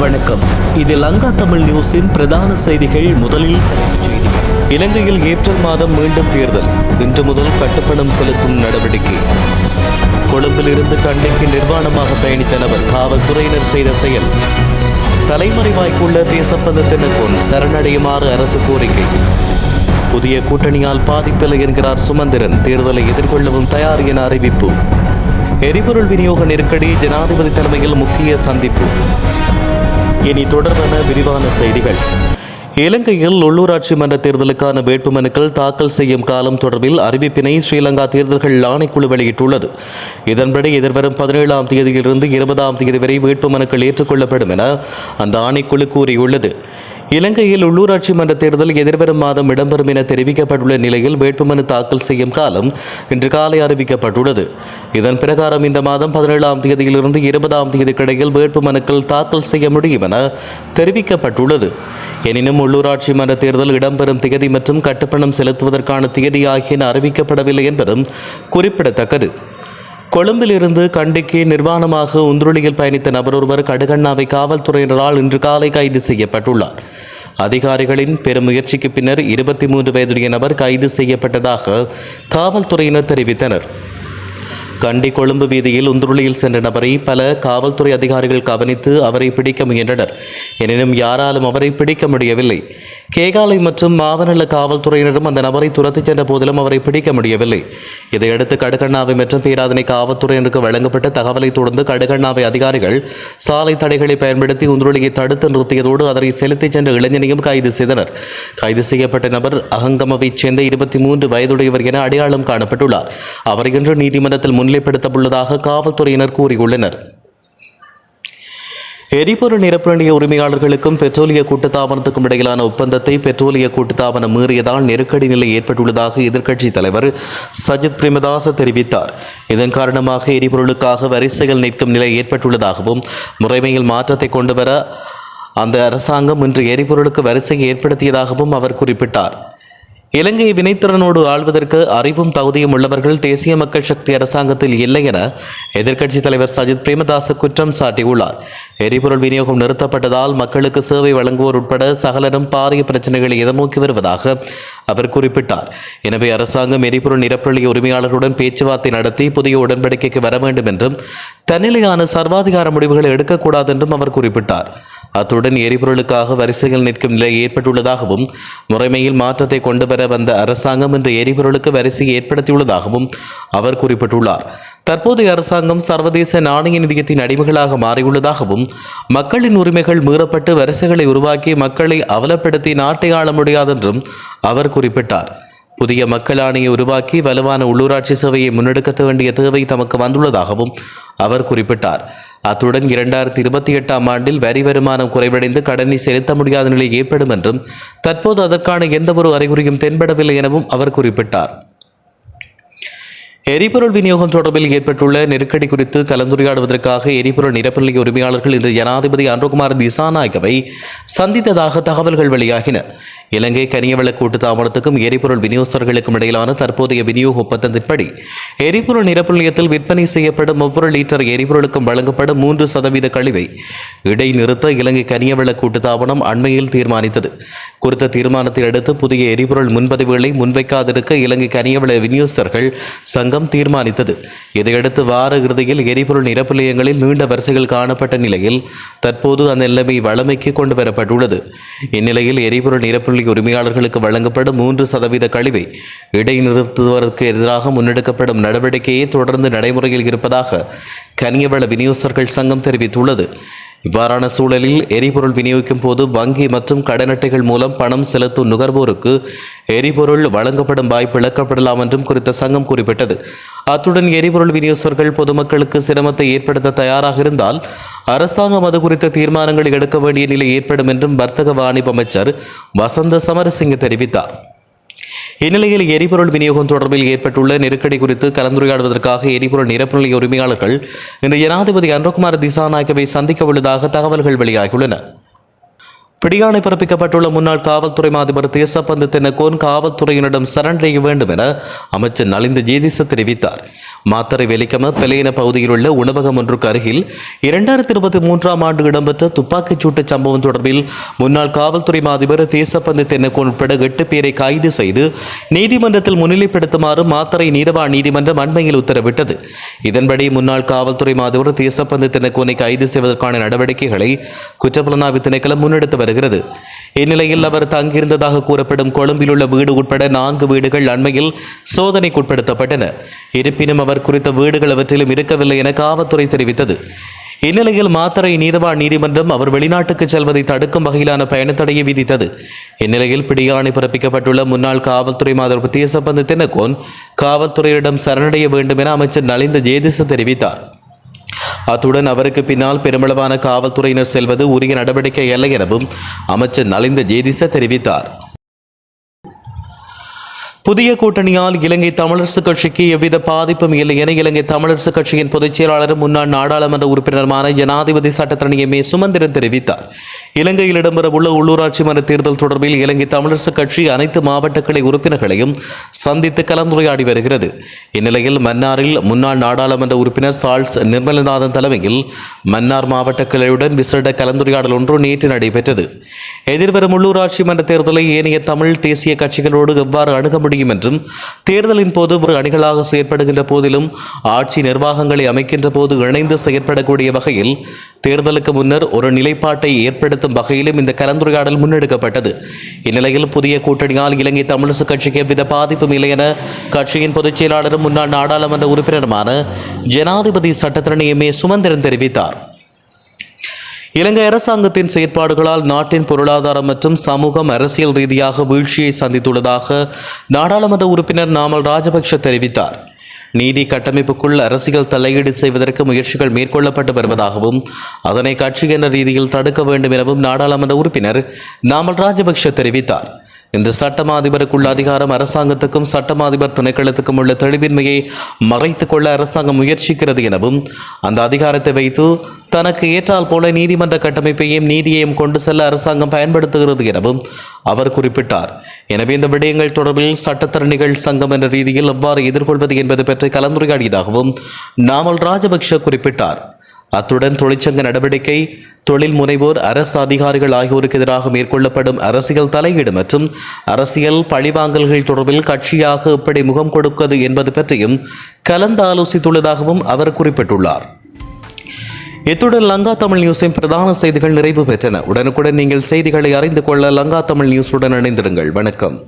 வணக்கம். இது லங்கா தமிழ் நியூஸின் பிரதான செய்திகள் முதலில் இலங்கையில் ஏப்ரல் மாதம் மீண்டும் தேர்தல். இன்று முதல் கட்டுப்பணம் செலுத்தும் நடவடிக்கை. கொழும்பிலிருந்து கண்டிக்கு நிர்வாணமாக பயணித்த நபர் காவல்துறையினர் செய்த செயல். தலைமறைவாய்க்குள்ள தேசப்பந்தத்தினருக்கும் சரணடையுமாறு அரசு கோரிக்கை. புதிய கூட்டணியால் பாதிப்பில்லை என்கிறார் சுமந்திரன். தேர்தலை எதிர்கொள்ளவும் தயார் என அறிவிப்பு. எரிபொருள் விநியோக நெருக்கடி ஜனாதிபதி தலைமையில் முக்கிய சந்திப்பு. இனி தொடர்பான விரிவான செய்திகள். இலங்கையில் உள்ளூராட்சி மன்ற தேர்தலுக்கான வேட்புமனுக்கள் தாக்கல் செய்யும் காலம் தொடர்பில் அறிவிப்பினை ஸ்ரீலங்கா தேர்தல்கள் ஆணைக்குழு வெளியிட்டுள்ளது. இதன்படி எதிர்வரும் பதினேழாம் தேதியிலிருந்து இருபதாம் தேதி வரை வேட்புமனுக்கள் ஏற்றுக்கொள்ளப்படும் என அந்த ஆணைக்குழு கூறியுள்ளது. இலங்கையில் உள்ளூராட்சி மன்ற தேர்தல் எதிர்வரும் மாதம் இடம்பெறும் என தெரிவிக்கப்பட்டுள்ள நிலையில் வேட்புமனு தாக்கல் செய்யும் காலம் இன்று காலை அறிவிக்கப்பட்டுள்ளது. இதன் பிரகாரம் இந்த மாதம் பதினேழாம் தேதியிலிருந்து இருபதாம் தேதிக்கிடையில் வேட்புமனுக்கள் தாக்கல் செய்ய முடியும் என தெரிவிக்கப்பட்டுள்ளது. எனினும் உள்ளூராட்சி மன்ற தேர்தல் இடம்பெறும் திகதி மற்றும் கட்டுப்பணம் செலுத்துவதற்கான திகதி ஆகியன அறிவிக்கப்படவில்லை என்பதும் குறிப்பிடத்தக்கது. கொழும்பிலிருந்து கண்டிக்கு நிர்வாணமாக உந்துருளியில் பயணித்த நபர் ஒருவர் கடுகண்ணாவை காவல்துறையினரால் இன்று காலை கைது செய்யப்பட்டுள்ளார். அதிகாரிகளின் பெருமுயற்சிக்கு பின்னர் இருபத்தி மூன்று வயதுடைய நபர் கைது செய்யப்பட்டதாக காவல்துறையினர் தெரிவித்தனர். கண்டி கொழும்பு வீதியில் உந்துருளியில் சென்ற நபரை பல காவல்துறை அதிகாரிகள் கவனித்து அவரை பிடிக்க முயன்றனர். எனினும் யாராலும் அவரை பிடிக்க முடியவில்லை. கேகாலை மற்றும் மாவனல்ல காவல்துறையினரும் அந்த நபரை துரத்திச் சென்ற போதிலும் அவரை பிடிக்க முடியவில்லை. இதையடுத்து கடுகண்ணாவை மற்றும் பேராதனை காவல்துறையினருக்கு வழங்கப்பட்ட தகவலை தொடர்ந்து கடுகண்ணாவை அதிகாரிகள் சாலை தடைகளை பயன்படுத்தி உந்துருளியை தடுத்து நிறுத்தியதோடு அதனை செலுத்திச் சென்ற இளைஞனையும் கைது செய்தனர். கைது செய்யப்பட்ட நபர் அகங்கமவைச் சேர்ந்த இருபத்தி மூன்று வயதுடையவர் என அடையாளம் காணப்பட்டுள்ளார். அவர் இன்று நீதிமன்றத்தில் முன்னிலைப்படுத்தப்பட்டுள்ளதாக காவல்துறையினர் கூறியுள்ளனர். எரிபொருள் நிரப்பு உரிமையாளர்களுக்கும் பெட்ரோலிய கூட்டுத்தாபனத்துக்கும் இடையிலான ஒப்பந்தத்தை பெட்ரோலிய கூட்டுத்தாபனம் மீறியதால் நெருக்கடி நிலை ஏற்பட்டுள்ளதாக எதிர்க்கட்சித் தலைவர் சஜித் பிரேமதாச தெரிவித்தார். இதன் காரணமாக எரிபொருளுக்காக வரிசைகள் நிற்கும் நிலை ஏற்பட்டுள்ளதாகவும் முறைமையில் மாற்றத்தை கொண்டுவர அந்த அரசாங்கம் இன்று எரிபொருளுக்கு வரிசையை ஏற்படுத்தியதாகவும் அவர் குறிப்பிட்டார். இலங்கை வினைத்திறனோடு ஆள்வதற்கு அறிவும் தகுதியும் உள்ளவர்கள் தேசிய மக்கள் சக்தி அரசாங்கத்தில் இல்லை என எதிர்க்கட்சித் தலைவர் சஜித் பிரேமதாச குற்றம் சாட்டியுள்ளார். எரிபொருள் விநியோகம் நிறுத்தப்பட்டதால் மக்களுக்கு சேவை வழங்குவோர் உட்பட சகலரும் பாரிய பிரச்சனைகளை எதிர்நோக்கி வருவதாக அவர் குறிப்பிட்டார். எனவே அரசாங்கம் எரிபொருள் நிரப்பள்ளி உரிமையாளர்களுடன் பேச்சுவார்த்தை நடத்தி புதிய உடன்படிக்கைக்கு வர வேண்டும் என்றும் தன்னிலையான சர்வாதிகார முடிவுகளை எடுக்கக்கூடாது என்றும் அவர் குறிப்பிட்டார். அத்துடன் எரிபொருளுக்காக வரிசைகள் நிற்கும் நிலை ஏற்பட்டுள்ளதாகவும் முறைமையில் மாற்றத்தை கொண்டு வர வந்த அரசாங்கம் இன்று எரிபொருளுக்கு வரிசையை ஏற்படுத்தியுள்ளதாகவும் அவர் குறிப்பிட்டுள்ளார். தற்போதைய அரசாங்கம் சர்வதேச நாணய நிதியத்தின் அடிமைகளாக மாறியுள்ளதாகவும் மக்களின் உரிமைகள் மீறப்பட்டு வரிசைகளை உருவாக்கி மக்களை அவலப்படுத்தி நாட்டை ஆள முடியாதென்றும் அவர் குறிப்பிட்டார். புதிய மக்கள் ஆணையை உருவாக்கி வலுவான உள்ளூராட்சி சேவையை முன்னெடுக்க வேண்டிய தேவை தமக்கு வந்துள்ளதாகவும் அவர் குறிப்பிட்டார். அத்துடன் இரண்டாயிரத்தி இருபத்தி எட்டாம் ஆண்டில் வரி வருமானம் குறைவடைந்து கடனை செலுத்த முடியாத நிலை ஏற்படும் என்றும் தற்போது அதற்கான எந்தவொரு அறிகுறியும் தென்படவில்லை எனவும் அவர் குறிப்பிட்டார். எரிபொருள் விநியோகம் தொடர்பில் ஏற்பட்டுள்ள நெருக்கடி குறித்து கலந்துரையாடுவதற்காக எரிபொருள் நிரப்பு உரிமையாளர்கள் இன்று ஜனாதிபதி அன்ருகுமார் திசாநாயகவை சந்தித்ததாக தகவல்கள் வெளியாகின. இலங்கை கனியவள கூட்டு தாமரத்துக்கும் எரிபொருள் விநியோகஸ்தர்களுக்கும் இடையிலான தற்போதைய விநியோக ஒப்பந்தத்தின்படி எரிபொருள் நிரப்பு நிலையத்தில் விற்பனை செய்யப்படும் ஒவ்வொரு லிட்டர் எரிபொருளுக்கும் வழங்கப்படும் மூன்று சதவீத கழிவை இடைநிறுத்த இலங்கை கனியவள கூட்டு தாபனம் அண்மையில் தீர்மானித்தது. குறித்த தீர்மானத்தை அடுத்து புதிய எரிபொருள் முன்பதிவுகளை முன்வைக்காதிருக்க இலங்கை கனியவள விநியோகஸ்தர்கள் சங்கம் தீர்மானித்தது. இதையடுத்து வார இறுதியில் எரிபொருள் நிரப்பு நிலையங்களில் நீண்ட வரிசைகள் காணப்பட்ட நிலையில் தற்போது அந்த நிலைமை வளமைக்கு கொண்டு வரப்பட்டுள்ளது இந்நிலையில் எரிபொருள் நிரப்பு புள்ளி உரிமையாளர்களுக்கு வழங்கப்படும் மூன்று சதவீத கழிவை இடைநிறுத்துவதற்கு எதிராக முன்னெடுக்கப்படும் நடவடிக்கையே தொடர்ந்து நடைமுறையில் இருப்பதாக கனியவள விநியோகஸ்தர்கள் சங்கம் தெரிவித்துள்ளது. இவ்வாறான சூழலில் எரிபொருள் விநியோகிக்கும் போது வங்கி மற்றும் கடன் அட்டைகள் மூலம் பணம் செலுத்தும் நுகர்வோருக்கு எரிபொருள் வழங்கப்படும் வாய்ப்பு இழக்கப்படலாம் என்றும் குறித்த சங்கம் குறிப்பிட்டது. அத்துடன் எரிபொருள் விநியோகஸ்தர்கள் பொதுமக்களுக்கு சிரமத்தை ஏற்படுத்த தயாராக இருந்தால் அரசாங்கம் அது குறித்த தீர்மானங்களை எடுக்க வேண்டிய நிலை ஏற்படும் என்றும் வர்த்தக வாணிப அமைச்சர் வசந்த சமரசிங்க தெரிவித்தார். இந்நிலையில் எரிபொருள் விநியோகம் தொடர்பில் ஏற்பட்டுள்ள நெருக்கடி குறித்து கலந்துரையாடுவதற்காக எரிபொருள் நிரப்பு நிலைய உரிமையாளர்கள் இன்று ஜனாதிபதி அன்ருகுமார் திசாநாயக்கவை சந்திக்க உள்ளதாக தகவல்கள் வெளியாகியுள்ளன. பிடியாணை பிறப்பிக்கப்பட்டுள்ள முன்னாள் காவல்துறை மாதிபர் தேசப்பந்து தென்னகோன் காவல்துறையினரிடம் சரணடைய வேண்டும் என அமைச்சர் நலிந்த ஜேதிச தெரிவித்தார். மாத்தரை வெலிக்கம பெலையின பகுதியில் உள்ள உணவகம் ஒன்றுக்கு அருகில் இரண்டாயிரத்தி இருபத்தி மூன்றாம் ஆண்டு இடம்பெற்ற துப்பாக்கிச் சூட்டு சம்பவம் தொடர்பில் முன்னாள் காவல்துறை அதிபர் தேசப்பந்து தென்னக்கோன் உட்பட எட்டு பேரை கைது செய்து நீதிமன்றத்தில் முன்னிலைப்படுத்துமாறு மாத்தரை நீதவா நீதிமன்றம் அண்மையில் உத்தரவிட்டது. இதன்படி முன்னாள் காவல்துறை மாதவர் தேசப்பந்து தென்னக்கோனை கைது செய்வதற்கான நடவடிக்கைகளை குற்றப்புலனாய்வு திணைக்களம் முன்னெடுத்து வருகிறது. இந்நிலையில் அவர் தங்கியிருந்ததாக கூறப்படும் கொழும்பில் உள்ள வீடு உட்பட நான்கு வீடுகள் அண்மையில் சோதனைக்குட்படுத்தப்பட்டன. இருப்பினும் அவர் குறித்த வீடுகள் அவற்றிலும் இருக்கவில்லை என காவல்துறை தெரிவித்தது. இந்நிலையில் மாத்தரை நீதவான் நீதிமன்றம் அவர் வெளிநாட்டுக்கு செல்வதை தடுக்கும் வகையிலான பயணத்தடையை விதித்தது. இந்நிலையில் பிடியாணை பிறப்பிக்கப்பட்டுள்ள முன்னாள் காவல்துறை மாதர் தேசப்பந்து தினகோன் காவல்துறையிடம் சரணடைய வேண்டும் என அமைச்சர் நலிந்த ஜேதிச தெரிவித்தார். அத்துடன் அவருக்கு பின்னால் பெருமளவான காவல்துறையினர் செல்வது உரிய நடவடிக்கை அல்ல எனவும் அமைச்சர் நலிந்த ஜேதிச தெரிவித்தார். புதிய கூட்டணியால் இலங்கை தமிழரசு கட்சிக்கு எவ்வித பாதிப்பும் இல்லை என இலங்கை தமிழரசு கட்சியின் பொதுச் செயலாளரும் முன்னாள் நாடாளுமன்ற உறுப்பினருமான ஜனாதிபதி சட்டத்தரணியமே சுமந்திரன் தெரிவித்தார். இலங்கையில் இடம்பெறவுள்ள உள்ளூராட்சி மன்ற தேர்தல் தொடர்பில் இலங்கை தமிழரசு கட்சி அனைத்து மாவட்ட கிளை உறுப்பினர்களையும் சந்தித்து கலந்துரையாடி வருகிறது. இந்நிலையில் மன்னாரில் முன்னாள் நாடாளுமன்ற உறுப்பினர் சார்ல்ஸ் நிர்மலநாதன் தலைமையில் மன்னார் மாவட்ட கிளையுடன் விசேட கலந்துரையாடல் ஒன்று நேற்று நடைபெற்றது. எதிர்வரும் உள்ளூராட்சி மன்ற தேர்தலை ஏனைய தமிழ் தேசிய கட்சிகளோடு எவ்வாறு அணுக முடியும் என்றும் தேர்தலின் போது ஒரு அணிகளாக செயற்படுகின்ற போதிலும் ஆட்சி நிர்வாகங்களை அமைக்கின்ற போது இணைந்து செயற்படக்கூடிய வகையில் தேர்தலுக்கு முன்னர் ஒரு நிலைப்பாட்டை ஏற்படுத்தும் வகையிலும் இந்த கலந்துரையாடல் முன்னெடுக்கப்பட்டது. இந்நிலையில் புதிய கூட்டணியால் இலங்கை தமிழரசு கட்சிக்கு எவ்வித பாதிப்பும் இல்லை என கட்சியின் பொதுச் செயலாளரும் முன்னாள் நாடாளுமன்ற உறுப்பினருமான ஜனாதிபதி சட்டத்திரணி எம். ஏ. சுமந்திரன் தெரிவித்தார். இலங்கை அரசாங்கத்தின் செயற்பாடுகளால் நாட்டின் பொருளாதாரம் மற்றும் சமூகம் அரசியல் ரீதியாக வீழ்ச்சியை சந்தித்துள்ளதாக நாடாளுமன்ற உறுப்பினர் நாமல் ராஜபக்ஷ தெரிவித்தார். நீதி கட்டமைப்புக்குள் அரசியல் தலையீடு செய்வதற்கு முயற்சிகள் மேற்கொள்ளப்பட்டு வருவதாகவும் அதனை கட்சி என்ற ரீதியில் தடுக்க வேண்டும் எனவும் நாடாளுமன்ற உறுப்பினர் நாமல் ராஜபக்ஷ தெரிவித்தார். இன்று சட்டமா அதிபருக்குள்ள அதிகாரம் அரசாங்கத்துக்கும் சட்டமா அதிபர் உள்ள தெளிவின்மையை மறைத்துக் கொள்ள அரசாங்கம் முயற்சிக்கிறது எனவும் அந்த அதிகாரத்தை வைத்து தனக்கு ஏற்றால் போல நீதிமன்ற கட்டமைப்பையும் நீதியையும் கொண்டு செல்ல அரசாங்கம் பயன்படுத்துகிறது எனவும் அவர் குறிப்பிட்டார். எனவே இந்த விடயங்கள் தொடர்பில் சட்டத்தரணிகள் சங்கம் என்ற ரீதியில் எவ்வாறு எதிர்கொள்வது என்பது பற்றி கலந்துரையாடியதாகவும் நாமல் ராஜபக்ஷ குறிப்பிட்டார். அத்துடன் தொழிற்சங்க நடவடிக்கை தொழில் முனைவோர் அரசு அதிகாரிகள் ஆகியோருக்கு எதிராக மேற்கொள்ளப்படும் அரசியல் தலையீடு மற்றும் அரசியல் பழிவாங்கல்கள் தொடர்பில் கட்சியாக எப்படி முகம் கொடுப்பது என்பது பற்றியும் கலந்து ஆலோசித்துள்ளதாகவும் அவர் குறிப்பிட்டுள்ளார். இத்துடன் லங்கா தமிழ் நியூஸின் பிரதான செய்திகள் நிறைவு பெற்றன. உடனுக்குடன் நீங்கள் செய்திகளை அறிந்து கொள்ள லங்கா தமிழ் நியூஸுடன் இணைந்திருங்கள். வணக்கம்.